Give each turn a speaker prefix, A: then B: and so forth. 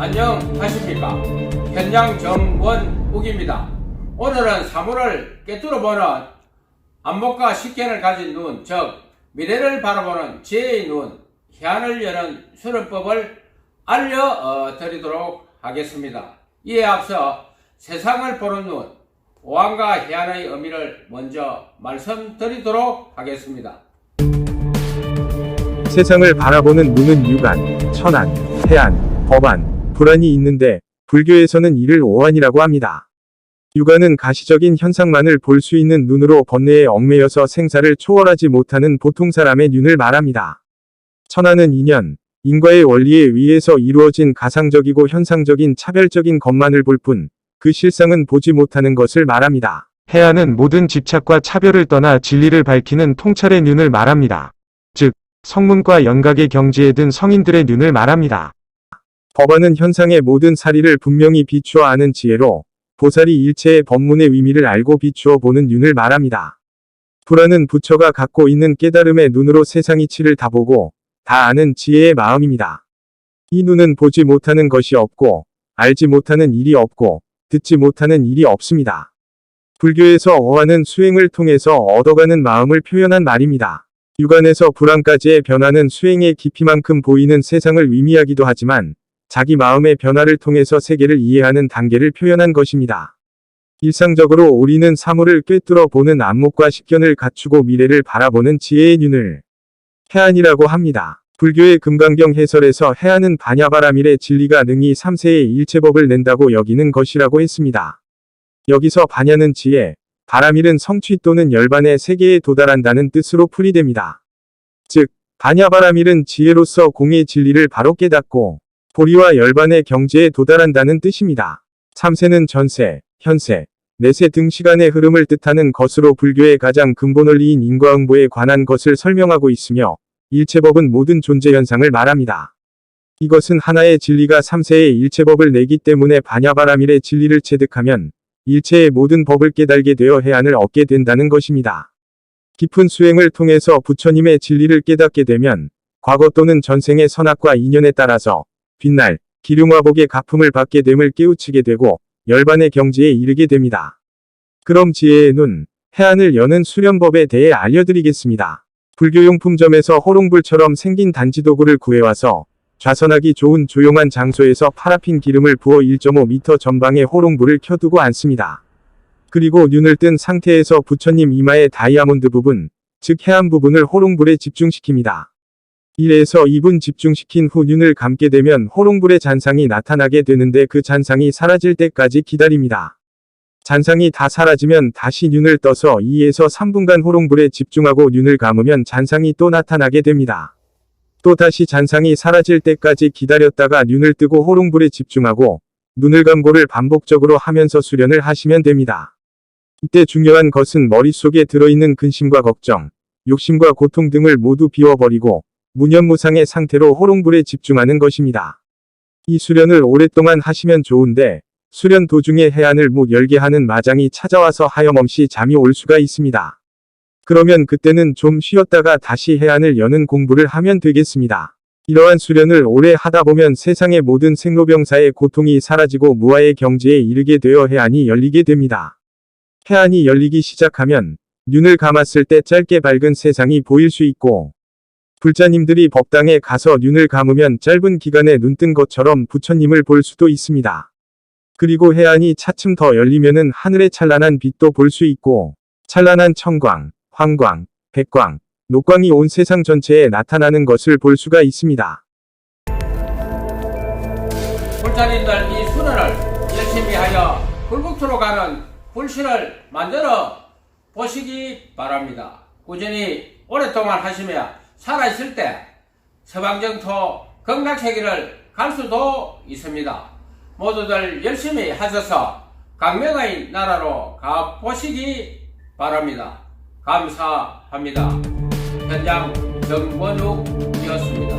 A: 안녕하십니까. 현장 정원욱입니다. 오늘은 사물을 꿰뚫어보는 안목과 식견을 가진 눈, 즉 미래를 바라보는 지혜의 눈, 해안을 여는 수련법을 알려드리도록 하겠습니다. 이에 앞서 세상을 보는 눈, 오한과 해안의 의미를 먼저 말씀드리도록 하겠습니다.
B: 세상을 바라보는 눈은 유관, 천안, 해안, 법안, 불안이 있는데 불교에서는 이를 오한이라고 합니다. 유관은 가시적인 현상만을 볼 수 있는 눈으로 번뇌에 얽매여서 생사를 초월하지 못하는 보통 사람의 눈을 말합니다. 천안은 인연, 인과의 원리에 의해서 이루어진 가상적이고 현상적인 차별적인 것만을 볼 뿐, 그 실상은 보지 못하는 것을 말합니다. 해안은 모든 집착과 차별을 떠나 진리를 밝히는 통찰의 눈을 말합니다. 즉, 성문과 연각의 경지에 든 성인들의 눈을 말합니다. 법안은 현상의 모든 사리를 분명히 비추어 아는 지혜로 보살이 일체의 법문의 의미를 알고 비추어 보는 눈을 말합니다. 불안은 부처가 갖고 있는 깨달음의 눈으로 세상 이치를 다 보고 다 아는 지혜의 마음입니다. 이 눈은 보지 못하는 것이 없고 알지 못하는 일이 없고 듣지 못하는 일이 없습니다. 불교에서 어하는 수행을 통해서 얻어가는 마음을 표현한 말입니다. 육안에서 불안까지의 변화는 수행의 깊이만큼 보이는 세상을 의미하기도 하지만 자기 마음의 변화를 통해서 세계를 이해하는 단계를 표현한 것입니다. 일상적으로 우리는 사물을 꿰뚫어 보는 안목과 식견을 갖추고 미래를 바라보는 지혜의 눈을 해안이라고 합니다. 불교의 금강경 해설에서 해안은 반야바라밀의 진리가 능히 3세의 일체법을 낸다고 여기는 것이라고 했습니다. 여기서 반야는 지혜, 바라밀은 성취 또는 열반의 세계에 도달한다는 뜻으로 풀이됩니다. 즉, 반야바라밀은 지혜로서 공의 진리를 바로 깨닫고 보리와 열반의 경지에 도달한다는 뜻입니다. 3세는 전세, 현세, 내세 등 시간의 흐름을 뜻하는 것으로 불교의 가장 근본 원리인 인과응보에 관한 것을 설명하고 있으며 일체법은 모든 존재 현상을 말합니다. 이것은 하나의 진리가 3세의 일체법을 내기 때문에 반야바라밀의 진리를 체득하면 일체의 모든 법을 깨달게 되어 해안을 얻게 된다는 것입니다. 깊은 수행을 통해서 부처님의 진리를 깨닫게 되면 과거 또는 전생의 선악과 인연에 따라서 빛날 기륭화복의 가품을 받게 됨을 깨우치게 되고 열반의 경지에 이르게 됩니다. 그럼 지혜의 눈, 해안을 여는 수련법에 대해 알려드리겠습니다. 불교용품점에서 호롱불처럼 생긴 단지 도구를 구해와서 좌선하기 좋은 조용한 장소에서 파라핀 기름을 부어 1.5m 전방에 호롱불을 켜두고 앉습니다. 그리고 눈을 뜬 상태에서 부처님 이마의 다이아몬드 부분, 즉 해안 부분을 호롱불에 집중시킵니다. 1에서 2분 집중시킨 후 눈을 감게 되면 호롱불의 잔상이 나타나게 되는데 그 잔상이 사라질 때까지 기다립니다. 잔상이 다 사라지면 다시 눈을 떠서 2에서 3분간 호롱불에 집중하고 눈을 감으면 잔상이 또 나타나게 됩니다. 또 다시 잔상이 사라질 때까지 기다렸다가 눈을 뜨고 호롱불에 집중하고 눈을 감고를 반복적으로 하면서 수련을 하시면 됩니다. 이때 중요한 것은 머릿속에 들어있는 근심과 걱정, 욕심과 고통 등을 모두 비워버리고 무념무상의 상태로 호롱불에 집중하는 것입니다. 이 수련을 오랫동안 하시면 좋은데 수련 도중에 해안을 못 열게 하는 마장이 찾아와서 하염없이 잠이 올 수가 있습니다. 그러면 그때는 좀 쉬었다가 다시 해안을 여는 공부를 하면 되겠습니다. 이러한 수련을 오래 하다 보면 세상의 모든 생로병사의 고통이 사라지고 무아의 경지에 이르게 되어 해안이 열리게 됩니다. 해안이 열리기 시작하면 눈을 감았을 때 짧게 밝은 세상이 보일 수 있고 불자님들이 법당에 가서 눈을 감으면 짧은 기간에 눈뜬 것처럼 부처님을 볼 수도 있습니다. 그리고 해안이 차츰 더 열리면은 하늘의 찬란한 빛도 볼 수 있고 찬란한 청광, 황광, 백광, 녹광이 온 세상 전체에 나타나는 것을 볼 수가 있습니다.
A: 불자님들 이 수련을 열심히 하여 불국토로 가는 불신을 만들어 보시기 바랍니다. 꾸준히 오랫동안 하시며 살아있을 때 서방정토 극락세계를 갈 수도 있습니다. 모두들 열심히 하셔서 강명의 나라로 가보시기 바랍니다. 감사합니다. 현장 정원욱이었습니다.